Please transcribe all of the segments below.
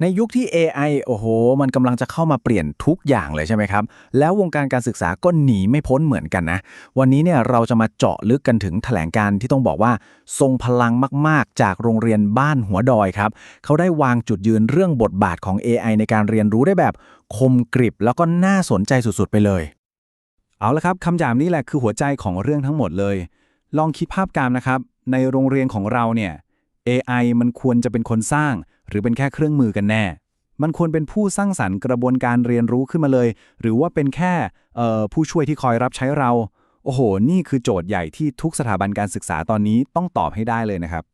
ในยุคที่ AI โอ้โห มันกำลังจะเข้ามาเปลี่ยนทุกอย่างเลยใช่ไหมครับ แล้ววงการการศึกษาก็หนีไม่พ้นเหมือนกันนะ วันนี้เนี่ยเราจะมาเจาะลึกกันถึงแถลงการที่ต้องบอกว่า ทรงพลังมากๆ จากโรงเรียนบ้านหัวดอยครับ เขาได้วางจุดยืนเรื่องบทบาทของ AI ในการเรียนรู้ได้แบบคมกริบ แล้วก็น่าสนใจสุดๆไปเลย เอาละครับคำถามนี้แหละคือหัวใจของเรื่องทั้งหมดเลย ลองคิดภาพกามนะครับ ในโรงเรียนของเราเนี่ย AI มันควรจะเป็นคนสร้าง หรือเป็นแค่เครื่องมือกันแน่ มันควรเป็นผู้สร้างสรรค์กระบวนการเรียนรู้ขึ้นมาเลย หรือว่าเป็นแค่ผู้ช่วยที่คอยรับใช้เรา โอ้โห นี่คือโจทย์ใหญ่ที่ทุกสถาบันการศึกษาตอนนี้ต้องตอบให้ได้เลยนะครับ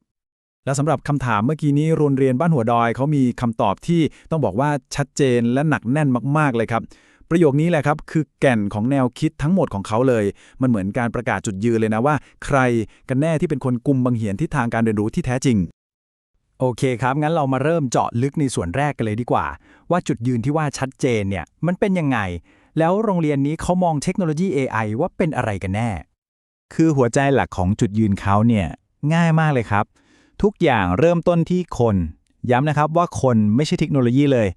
และสำหรับคำถามเมื่อกี้นี้โรงเรียนบ้านหัวดอยเขามีคำตอบที่ต้องบอกว่าชัดเจนและหนักแน่นมากๆเลยครับ ประโยคนี้แหละครับ คือแก่นของแนวคิดทั้งหมดของเขาเลย มันเหมือนการประกาศจุดยืนเลยนะว่า ใครกันแน่ที่เป็นคนกลุ่มบังเหียนทิศทางการเรียนรู้ที่แท้จริง โอเคครับ งั้นเรามาเริ่มเจาะลึกในส่วนแรกกันเลยดีกว่า ว่าจุดยืนที่ว่าชัดเจนเนี่ยมันเป็นยังไง แล้วโรงเรียนนี้เขามองเทคโนโลยี AI ว่าเป็นอะไรกันแน่ คือหัวใจหลักของจุดยืนเขาเนี่ยง่ายมากเลยครับ ทุกอย่างเริ่มต้นที่คน ย้ำนะครับว่าคนไม่ใช่เทคโนโลยีเลย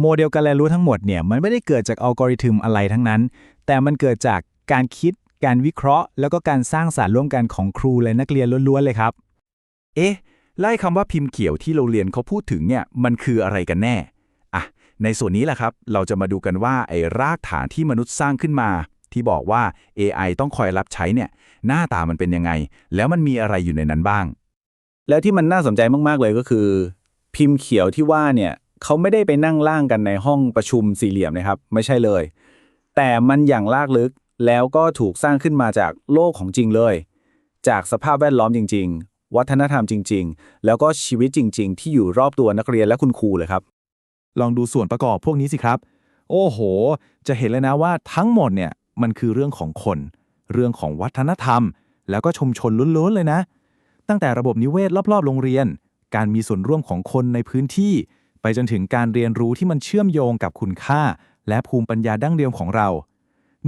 โมเดลการเรียนรู้ทั้งหมดเนี่ยมันไม่ได้เกิดจากอัลกอริทึมอะไรทั้งนั้น แต่มันเกิดจากการคิด การวิเคราะห์ แล้วก็การสร้างสารรค์ร่วมกันของครูและนักเรียนล้วนๆเลยครับ เอ๊ะ ไล่คำว่าพิมพ์เขียวที่โรงเรียนเขาพูดถึงเนี่ยมันคืออะไรกันแน่อะในส่วนนี้แหละครับ เราจะมาดูกันว่าไอ้รากฐานที่มนุษย์สร้างขึ้นมา ที่บอกว่า AI ต้องคอยรับใช้เนี่ย หน้าตามันเป็นยังไง แล้วมันมีอะไรอยู่ในนั้นบ้าง แล้วที่มันน่าสนใจมากๆเลยก็คือ พิมพ์เขียวที่ว่าเนี่ยเขาไม่ได้ไปนั่งล่างกันในห้องประชุมสี่เหลี่ยมนะครับ ไม่ใช่เลย แต่มันอย่างลากลึกแล้วก็ถูกสร้างขึ้นมาจากโลกของจริงเลย จากสภาพแวดล้อมจริง ๆ วัฒนธรรมจริง ๆ แล้วก็ชีวิตจริง ๆ ที่อยู่รอบตัวนักเรียนและคุณครูเลยครับ ลองดูส่วนประกอบพวกนี้สิครับ โอ้โห จะเห็นเลยนะว่าทั้งหมดเนี่ยมันคือเรื่องของคน เรื่องของวัฒนธรรม แล้วก็ชุมชนล้วนๆเลยนะ ตั้งแต่ระบบนิเวศรอบๆ โรงเรียน การมีส่วนร่วมของคนในพื้นที่ ไปจนถึงการเรียนรู้ที่มันเชื่อมโยงกับคุณค่า และภูมิปัญญาดั้งเดิมของเรา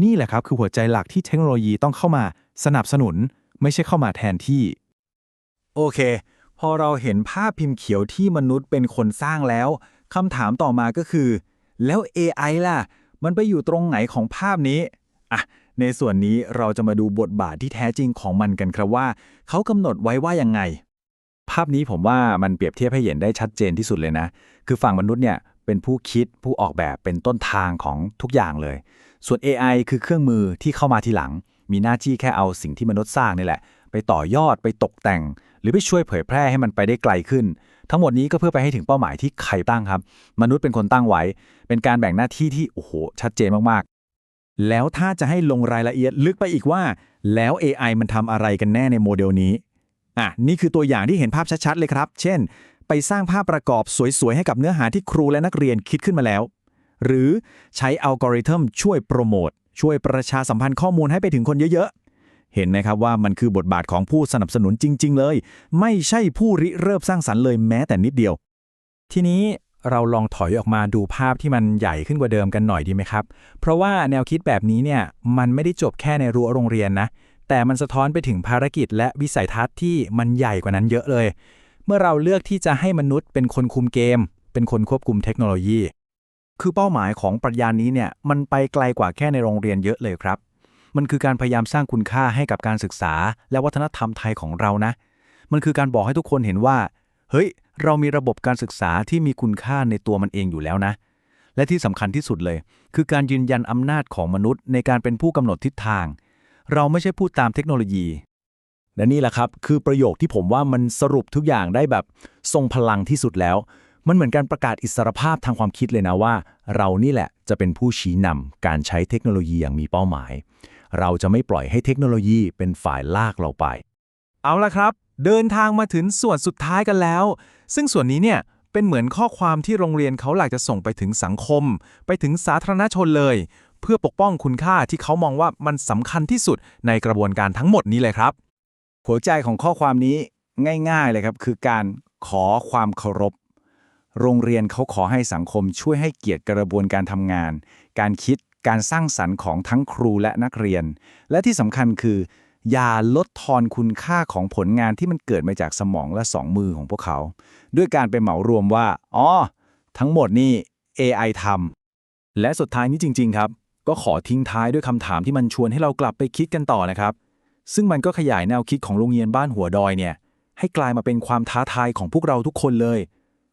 นี่แหละครับคือหัวใจหลักที่เทคโนโลยีต้องเข้ามาสนับสนุน ไม่ใช่เข้ามาแทนที่ โอเค พอเราเห็นภาพพิมพ์เขียวที่มนุษย์เป็นคนสร้างแล้วคำถามต่อมาก็คือ แล้ว AI ล่ะ มันไปอยู่ตรงไหนของภาพนี้อะในส่วนนี้เราจะมาดูบทบาทที่แท้จริงของมันกันครับว่า เขากำหนดไว้ว่ายังไง ภาพนี้ผมว่ามันเปรียบเทียบให้เห็นได้ชัดเจนที่สุดเลยนะ คือฝั่งมนุษย์เนี่ยเป็นผู้คิดผู้ออกแบบเป็นต้นทางของทุกอย่างเลย ส่วน AI คือเครื่องมือที่เข้ามาทีหลัง มีหน้าที่แค่เอาสิ่งที่มนุษย์สร้างนี่แหละ ไปต่อยอดไปตกแต่ง หรือไปช่วยเผยแพร่ให้มันไปได้ไกลขึ้น ทั้งหมดนี้ก็เพื่อไปให้ถึงเป้าหมายที่ใครตั้งครับ มนุษย์เป็นคนตั้งไว้ เป็นการแบ่งหน้าที่ที่โอ้โหชัดเจนมากๆ แล้วถ้าจะให้ลงรายละเอียดลึกไปอีกว่า แล้ว AI มันทำอะไรกันแน่ในโมเดลนี้อะนี่คือตัวอย่างที่เห็นภาพชัดๆเลยครับ เช่น ไปสร้างภาพประกอบสวยๆให้กับเนื้อหาที่ครูและนักเรียนคิดขึ้นมาแล้ว หรือใช้อัลกอริทึมช่วยโปรโมท ช่วยประชาสัมพันธ์ข้อมูลให้ไปถึงคนเยอะๆ เห็นไหมครับว่ามันคือบทบาทของผู้สนับสนุนจริง ๆ เลย ไม่ใช่ผู้ริเริ่มสร้างสรรค์เลยแม้แต่นิดเดียว ทีนี้เราลองถอยออกมาดูภาพที่มันใหญ่ขึ้นกว่าเดิมกันหน่อยดีไหมครับ เพราะว่าแนวคิดแบบนี้เนี่ยมันไม่ได้จบแค่ในรั้วโรงเรียนนะ แต่มันสะท้อนไปถึงภารกิจและวิสัยทัศน์ที่มันใหญ่กว่านั้นเยอะเลย เมื่อเราเลือกที่จะให้มนุษย์เป็นคนคุมเกม เป็นคนควบคุมเทคโนโลยี คือเป้าหมายของปรัชญานี้เนี่ยมันไปไกลกว่าแค่ในโรงเรียนเยอะเลยครับ มันคือการพยายามสร้างคุณค่าให้กับการศึกษา และวัฒนธรรมไทยของเรานะ มันคือการบอกให้ทุกคนเห็นว่า เฮ้ย เรามีระบบการศึกษาที่มีคุณค่าในตัวมันเองอยู่แล้วนะ และที่สำคัญที่สุดเลย คือการยืนยันอำนาจของมนุษย์ ในการเป็นผู้กำหนดทิศทาง เราไม่ใช่พูดตามเทคโนโลยีและนี่แหละครับ คือประโยคที่ผมว่ามันสรุปทุกอย่างได้แบบ ทรงพลังที่สุดแล้ว มันเหมือนการประกาศอิสรภาพทางความคิดเลยนะว่า เรานี่แหละจะเป็นผู้ชี้นำการใช้เทคโนโลยีอย่างมีเป้าหมาย เราจะไม่ปล่อยให้เทคโนโลยีเป็นฝ่ายลากเราไป เอาละครับ เดินทางมาถึงส่วนสุดท้ายกันแล้ว ซึ่งส่วนนี้เนี่ยเป็นเหมือนข้อความที่โรงเรียนเขาอยากจะส่งไปถึงสังคม ไปถึงสาธารณชนเลย เพื่อปกป้องคุณค่าที่เขามองว่ามันสำคัญที่สุดในกระบวนการทั้งหมดนี้เลยครับ หัวใจของข้อความนี้ง่าย ๆเลยครับ คือการขอความเคารพ โรงเรียนเขาขอให้สังคมช่วยให้เกียรติกระบวนการทำงาน การคิดการสร้างสรรค์ของทั้งครูและนักเรียน และที่สำคัญคือ อย่าลดทอนคุณค่าของผลงานที่มันเกิดมาจากสมองและสองมือของพวกเขา ด้วยการไปเหมารวมว่าอ๋อทั้งหมดนี่ AI ทำและสุดท้ายนี้จริง ๆ ครับ ก็ขอทิ้งท้ายด้วยคำถามที่มันชวนให้เรากลับไปคิดกันต่อนะครับ ซึ่งมันก็ขยายแนวคิดของโรงเรียนบ้านหัวดอยเนี่ยให้กลายมาเป็นความท้าทายของพวกเราทุกคนเลย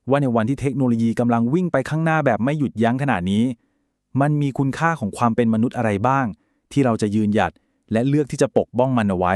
ว่าในวันที่เทคโนโลยีกำลังวิ่งไปข้างหน้าแบบไม่หยุดยั้งขนาดนี้ มันมีคุณค่าของความเป็นมนุษย์อะไรบ้าง ที่เราจะยืนหยัดและเลือกที่จะปกป้องมันเอาไว้